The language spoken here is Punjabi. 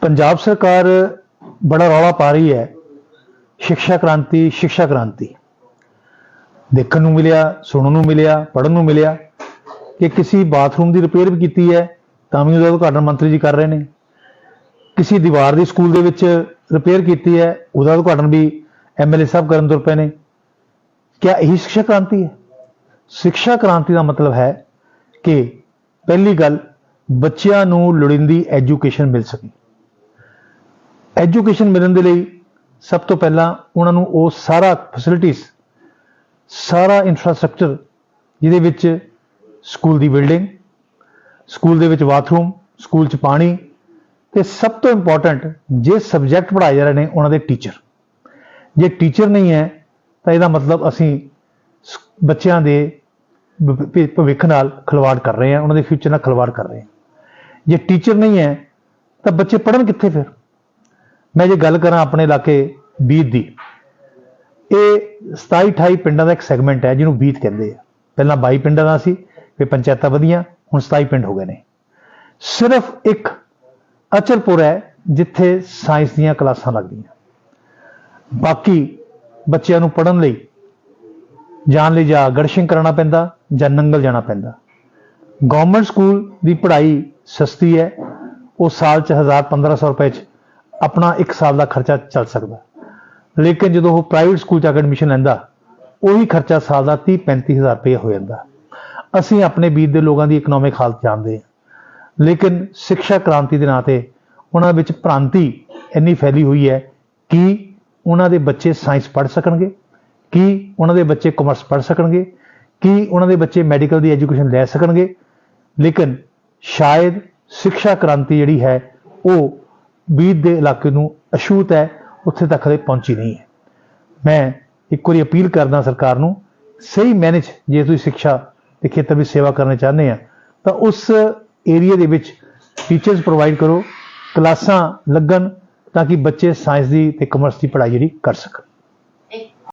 ਪੰਜਾਬ ਸਰਕਾਰ ਬੜਾ ਰੌਲਾ ਪਾ ਰਹੀ ਹੈ ਸਿੱਖਿਆ ਕ੍ਰਾਂਤੀ ਸਿੱਖਿਆ ਕ੍ਰਾਂਤੀ। ਦੇਖਣ ਨੂੰ ਮਿਲਿਆ, ਸੁਣਨ ਨੂੰ ਮਿਲਿਆ, ਪੜ੍ਹਨ ਨੂੰ ਮਿਲਿਆ ਕਿ ਕਿਸੇ ਬਾਥਰੂਮ ਦੀ ਰਿਪੇਅਰ ਵੀ ਕੀਤੀ ਹੈ, ਤਾਂ ਵੀ ਉਹਦਾ ਉਦਘਾਟਨ ਮੰਤਰੀ ਜੀ ਕਰ ਰਹੇ ਨੇ। ਕਿਸੇ ਦੀਵਾਰ ਦੀ ਸਕੂਲ ਦੇ ਵਿੱਚ ਰਿਪੇਅਰ ਕੀਤੀ ਹੈ, ਉਹਦਾ ਉਦਘਾਟਨ ਵੀ ਐਮਐਲਏ ਸਾਹਿਬ ਕਰਨ ਤੁਰ ਪਏ ਨੇ। ਕਿਆ ਇਹੀ ਸਿੱਖਿਆ ਕ੍ਰਾਂਤੀ ਹੈ? ਸਿੱਖਿਆ ਕ੍ਰਾਂਤੀ ਦਾ ਮਤਲਬ ਹੈ ਕਿ ਪਹਿਲੀ ਗੱਲ ਬੱਚਿਆਂ ਨੂੰ ਲੋੜੀਂਦੀ ਐਜੂਕੇਸ਼ਨ ਮਿਲ ਸਕੇ। ਐਜੂਕੇਸ਼ਨ ਮਿਲਣ ਦੇ ਲਈ ਸਭ ਤੋਂ ਪਹਿਲਾਂ ਉਹਨਾਂ ਨੂੰ ਉਹ ਸਾਰਾ ਫੈਸਿਲਿਟੀਆਂ ਸਾਰਾ ਇਨਫਰਾਸਟ੍ਰਕਚਰ ਜਿਹਦੇ ਵਿੱਚ ਸਕੂਲ ਦੀ ਬਿਲਡਿੰਗ ਸਕੂਲ ਦੇ ਵਿੱਚ ਬਾਥਰੂਮ ਸਕੂਲ 'ਚ ਪਾਣੀ ਤੇ ਸਭ ਤੋਂ ਇੰਪੋਰਟੈਂਟ ਜੇ ਸਬਜੈਕਟ ਪੜ੍ਹਾਏ ਜਾ ਰਹੇ ਨੇ ਉਹਨਾਂ ਦੇ ਟੀਚਰ ਜੇ ਟੀਚਰ ਨਹੀਂ ਹੈ ਤਾਂ ਇਹਦਾ ਮਤਲਬ ਅਸੀਂ ਬੱਚਿਆਂ ਦੇ ਭਵਿੱਖ ਨਾਲ ਖਿਲਵਾੜ ਕਰ ਰਹੇ ਹਾਂ, ਉਹਨਾਂ ਦੇ ਫਿਊਚਰ ਨਾਲ ਖਿਲਵਾੜ ਕਰ ਰਹੇ ਹਾਂ। ਜੇ ਟੀਚਰ ਨਹੀਂ ਹੈ ਤਾਂ ਬੱਚੇ ਪੜ੍ਹਨ ਕਿੱਥੇ ਫਿਰ? ਮੈਂ ਜੇ ਗੱਲ ਕਰਾਂ ਆਪਣੇ ਇਲਾਕੇ ਬੀਤ ਦੀ, ਇਹ 27 28 ਪਿੰਡਾਂ ਦਾ ਇੱਕ ਸੈਗਮੈਂਟ ਹੈ ਜਿਹਨੂੰ ਬੀਤ ਕਹਿੰਦੇ ਆ। ਪਹਿਲਾਂ 22 ਪਿੰਡਾਂ ਦਾ ਸੀ, ਫਿਰ ਪੰਚਾਇਤਾਂ ਵਧੀਆਂ, ਹੁਣ 27 ਪਿੰਡ ਹੋ ਗਏ ਨੇ। ਸਿਰਫ ਇੱਕ ਅਚਲਪੁਰ ਹੈ ਜਿੱਥੇ ਸਾਇੰਸ ਦੀਆਂ ਕਲਾਸਾਂ ਲੱਗਦੀਆਂ। ਬਾਕੀ ਬੱਚਿਆਂ ਨੂੰ ਪੜ੍ਹਨ ਲਈ ਜਾਣ ਲਈ ਜਾਂ ਗੜਸ਼ਿੰਗ ਕਰਨਾ ਪੈਂਦਾ ਜਾਂ ਨੰਗਲ ਜਾਣਾ ਪੈਂਦਾ। ਗਵਰਨਮੈਂਟ ਸਕੂਲ ਦੀ ਪੜ੍ਹਾਈ ਸਸਤੀ ਹੈ, ਉਹ ਸਾਲ ਚ 1000 1500 ਰੁਪਏ ਚ ਆਪਣਾ ਇੱਕ ਸਾਲ ਦਾ ਖਰਚਾ ਚੱਲ ਸਕਦਾ ਲੇਕਿਨ ਜਦੋਂ ਉਹ ਪ੍ਰਾਈਵੇਟ ਸਕੂਲ ਚ ਆ ਕੇ ਐਡਮਿਸ਼ਨ ਲੈਂਦਾ, ਉਹੀ ਖਰਚਾ ਸਾਲ ਦਾ 30 35000 ਰੁਪਏ ਹੋ ਜਾਂਦਾ ਅਸੀਂ ਆਪਣੇ ਬੀਤ ਦੇ ਲੋਕਾਂ ਦੀ ਇਕਨੋਮਿਕ ਹਾਲਤ ਜਾਣਦੇ ਹਾਂ। ਲੇਕਿਨ ਸਿੱਖਿਆ ਕ੍ਰਾਂਤੀ ਦੇ ਨਾਂ ਤੇ ਉਹਨਾਂ ਵਿੱਚ ਭ੍ਰਾਂਤੀ ਇੰਨੀ ਫੈਲੀ ਹੋਈ ਹੈ ਕਿ ਉਹਨਾਂ ਦੇ ਬੱਚੇ ਸਾਇੰਸ ਪੜ੍ਹ ਸਕਣਗੇ, ਕਿ ਉਹਨਾਂ ਦੇ ਬੱਚੇ ਕਾਮਰਸ ਪੜ੍ਹ ਸਕਣਗੇ, ਕਿ ਉਹਨਾਂ ਦੇ ਬੱਚੇ ਮੈਡੀਕਲ ਦੀ ਐਜੂਕੇਸ਼ਨ ਲੈ ਸਕਣਗੇ। ਲੇਕਿਨ ਸ਼ਾਇਦ ਸਿੱਖਿਆ ਕ੍ਰਾਂਤੀ ਜਿਹੜੀ ਹੈ, ਉਹ ਬੀਤ ਦੇ ਇਲਾਕੇ ਨੂੰ ਅਛੂਤ ਹੈ, ਉੱਥੇ ਤੱਕ ਹਲੇ ਪਹੁੰਚੀ ਨਹੀਂ ਹੈ। ਮੈਂ ਇੱਕ ਵਾਰੀ ਅਪੀਲ ਕਰਦਾ ਸਰਕਾਰ ਨੂੰ, ਸਹੀ ਮੈਨੇਜ ਜੇ ਤੁਸੀਂ ਸਿੱਖਿਆ ਦੇ ਖੇਤਰ ਵਿੱਚ ਸੇਵਾ ਕਰਨਾ ਚਾਹੁੰਦੇ ਆ, ਤਾਂ ਉਸ ਏਰੀਆ ਦੇ ਵਿੱਚ ਟੀਚਰਸ ਪ੍ਰੋਵਾਈਡ ਕਰੋ, ਕਲਾਸਾਂ ਲੱਗਣ ਤਾਂ ਕਿ ਬੱਚੇ ਸਾਇੰਸ ਦੀ ਤੇ ਕਮਰਸ ਦੀ ਪੜ੍ਹਾਈ ਜਿਹੜੀ ਕਰ ਸਕਣ।